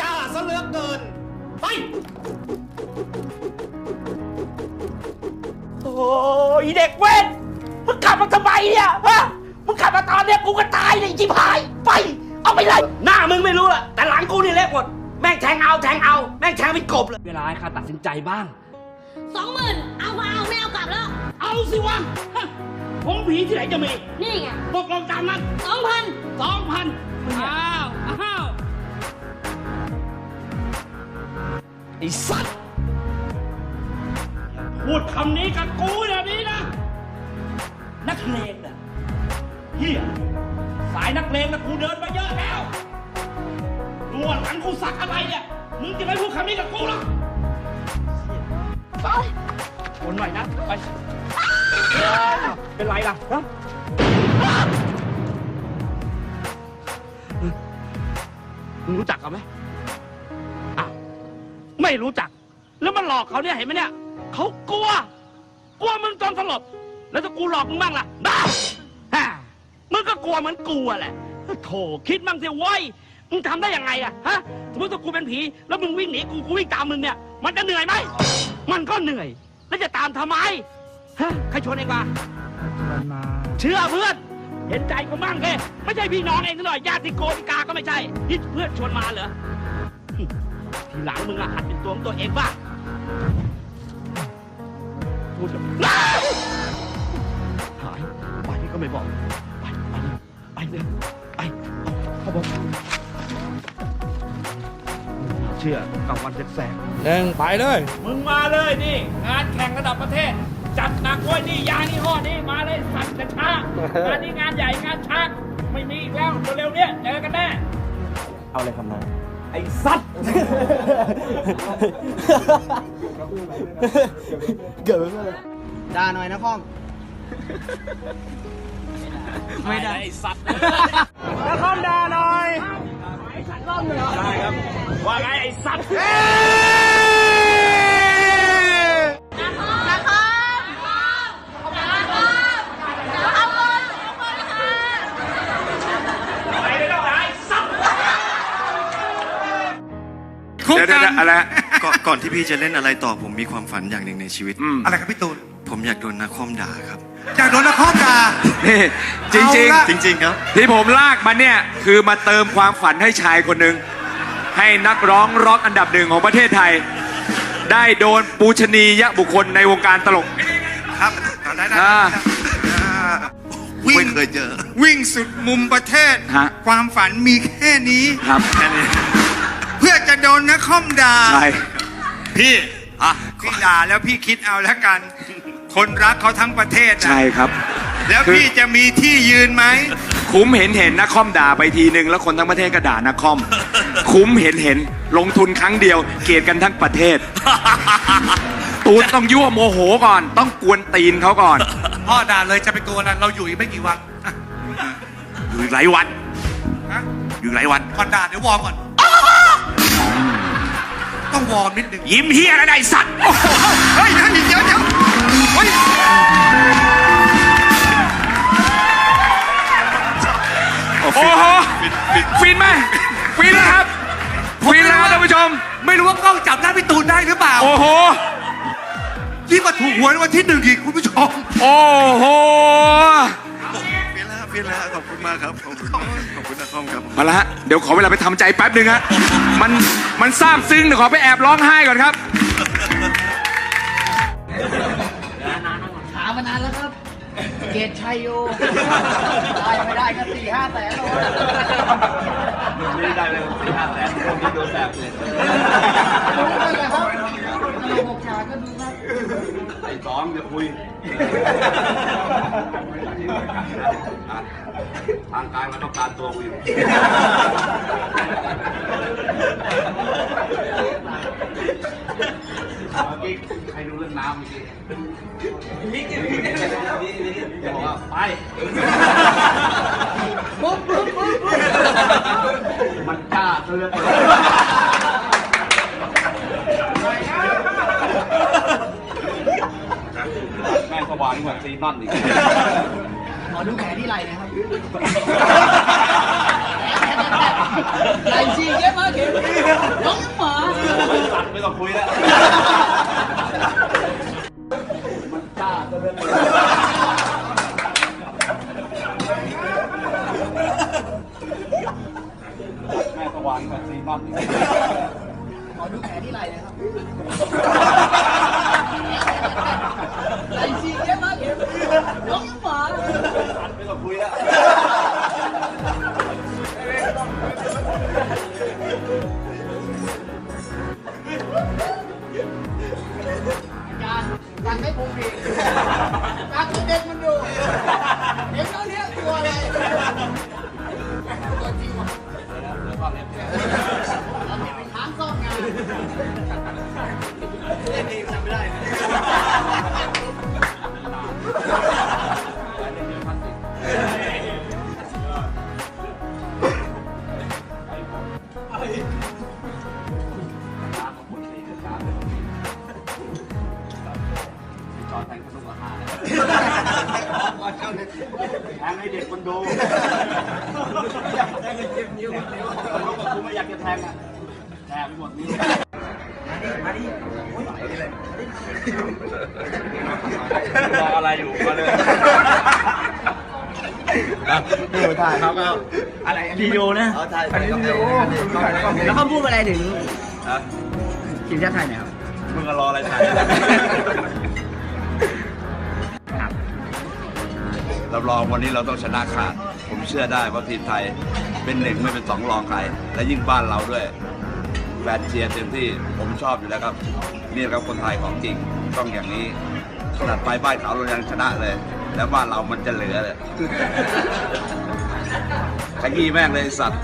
จ้าซะเหลือเกิน ไป โอ้ยเด็กเว้นมึงกลับมาทำไมเนี่ยฮะมึงกลับมาตอนเนี้ยกูก็ตายเลยจิบหายไป เอาไปเลยหน้ามึงไม่รู้ละแต่หลังกูนี่เละหมดแม่งแทงเอาแทงเอา แม่งแทงเป็นกบเลยเวลาให้ข้าตัดสินใจบ้างสองหมื่นเอามาเอาไม่เอากลับแล้ว เอาสิวะฮะผมผีที่ไหนจะมี นี่ไงตกลงตามนั้นสองพันสองพันอ้าวอ้าว ไอ้สัตว์พูดคำนี้กับกูแบบนี้นะ นักเลงน่ะเฮียสายนักเลงนะกูเดินมาเยอะแล้วดูว่าหลังกูสักอะไรเนี่ยมึงจะไม่พูดคำนี้กับกูหรอกไปคนหน่อยนะไปเป็นไรล่ะฮะมึงรู้จักเขาไหมอ้าว ไม่รู้จัก แล้วมันหลอกเขาเนี่ยเห็นไหมเนี่ยเขากลัว กลัวมึงจนสลบ แล้วถ้ากูหลอกมึงบ้างล่ะบ้าฮ่ามึงก็กลัวเหมือนกูอะแหละโถคิดมั่งสิเว้ยมึงทำได้ยังไงอะฮะสมมติถ้ากูเป็นผี แล้วมึงวิ่งหนีกูกูวิ่งตามมึงเนี่ย มันจะเหนื่อยไหมมันก็เหนื่อย แล้วจะตามทำไมฮะใครชวนเองวะเชื่อเพื่อน เห็นใจกูบ้างแกไม่ใช่พี่น้องเองซะหน่อยญาติโกติกาก็ไม่ใช่นี่เพื่อนชวนมาเหรอหึ ทีหลังมึงอะหัดเป็นตัวของตัวเองบ้างพูดกับหายไปนี่ก็ไม่บอก ไปไปเลยไปเลยไปเอาเข้าบอกเชื่อกับวันแสกหนึ่งไปเลยๆมึงมาเลยนี่ งานแข่งระดับประเทศ จัดหนักไว้ยนี่ยานี่ห้อนี่มาเลยสั่นแต่ช้างานนี้งานใหญ่งานช้างไม่มีอีกแล้วเร็วๆเนี้ยเจอกันแน่ เอาเลยคำนาย ไอ้สัตว์ เกิดไปเมื่อไรด่าหน่อยนะข้อมไม่ได้ไอ้สัตว์แล้วข้อมด่าหน่อยได้ครับ ว่าไงไอ้สัตว์ เดี๋ยวเดี๋ยวเดี๋ยวอะไรฮะก่อนก่อนที่พี่จะเล่นอะไรต่อผมมีความฝันอย่างหนึ่งในชีวิตอะไรครับพี่ตูนผมอยากโดนนักคอมด่าครับ อยากโดนนักข้อมด่า นี่จริง เอาละ จริง ๆ ครับ ๆ ที่ผมลากมาเนี่ย คือมาเติมความฝันให้ชายคนหนึ่ง ให้นักร้องร็อกอันดับหนึ่งของประเทศไทย ได้โดนปูชนียบุคคลในวงการตลก ครับได้ได้อ่า วิ่ไม่งเคยเจอ วิ่งสุดมุมประเทศ ฮะความฝันมีแค่นี้ ครับ แค่นี้เพื่อจะ โดนนักข้อมด่าใช่พี่อะพี่ด่าแล้วพี่คิดเอาแล้วกัน คนรักเขาทั้งประเทศนะใช่ครับ แล้วคือพี่จะมีที่ยืนไหม คุ้มเห็นเห็นนักคอมด่าไปทีหนึ่งแล้วคนทั้งประเทศก็ด่านักคอม คุ้มเห็นเห็นลงทุนครั้งเดียว เกลียดกันทั้งประเทศ ตูนต้องยั่วโมโหก่อน ต้องกวนตีนเขาก่อน พ่อด่าเลยจะไปกลัวนั้นเราอยู่อีกไม่กี่วันอะอยู่อีกหลายวันฮะอยู่อีกหลายวันก่อนด่าเดี๋ยววอร์มก่อน ต้องวอร์มนิดนึงยิ้มเฮียอะไรได้สัตว์เฮ้ยเฮ้ยเดี๋ยวเดี๋ยวเฮ้ยโอ้โหฟินไหมฟินแล้วครับฟินแล้วครับท่านผู้ชม ไม่รู้ว่ากล้องจับหน้าพี่ตูนได้หรือเปล่า โอ้โหยิ่งกว่าถูกหวยรางวันที่หนึ่งอีกคุณผู้ชม โอ้โห เปลี่ยนแล้วเปลี่ยนแล้วขอบคุณมากครับ ขอบคุณมากขอบคุณนักคอมครับมาละฮะ เดี๋ยวขอเวลาไปทำใจแป๊บหนึ่งฮะ มัน มันซาบซึ้งเดี๋ยวขอไปแอบร้องไห้ก่อนครับถามมานานแล้วครับ เกตชัยโยได้ไม่ได้ก็สี่ห้าแสนโลไม่ได้เลยสี่ห้าแสนคนที่โดนแสบเลย นั่นแหละครับเราหกฉากก็ดูครับ ไอ้สองจะคุยทางการมันต้องการตัวกูอยู่ ซีนอนอีก ขอดูแผลที่ไหล่นะครับไอ้ชีเย็บมากเข็มน้องหมาไม่ต้องคุยแล้ว มันจ้าเต็มแม่สว่างแบบสีมันอีกขอดูแขนที่ไหล่นะครับารการให้ผมผิดการที่เด็กมันดูเด็กเท่านี้ตัวอะไร แทงให้เด็กมันดูกูไม่อยากจะแทงอะแทงไปหมดนี่รออะไรอยู่มาเลยนี่ถ่ายครับอะไรวิดีโอนะถ่ายวิดีโอแล้วเขาพูดอะไรถึงทีมชาติไทยเนี่ยครับมึงรออะไรถ่าย รับรองวันนี้เราต้องชนะขาด ผมเชื่อได้ว่าทีมไทยเป็นหนึ่งไม่เป็นสองรองใคร และยิ่งบ้านเราด้วยแฟนเชียร์เต็มที่ผมชอบอยู่แล้วครับนี่ครับคนไทยของจริงต้องอย่างนี้ขนาดไปบ้านเขาเรายังชนะเลย แล้วบ้านเรามันจะเหลือเลยขยี้แม่งเลยสัตว์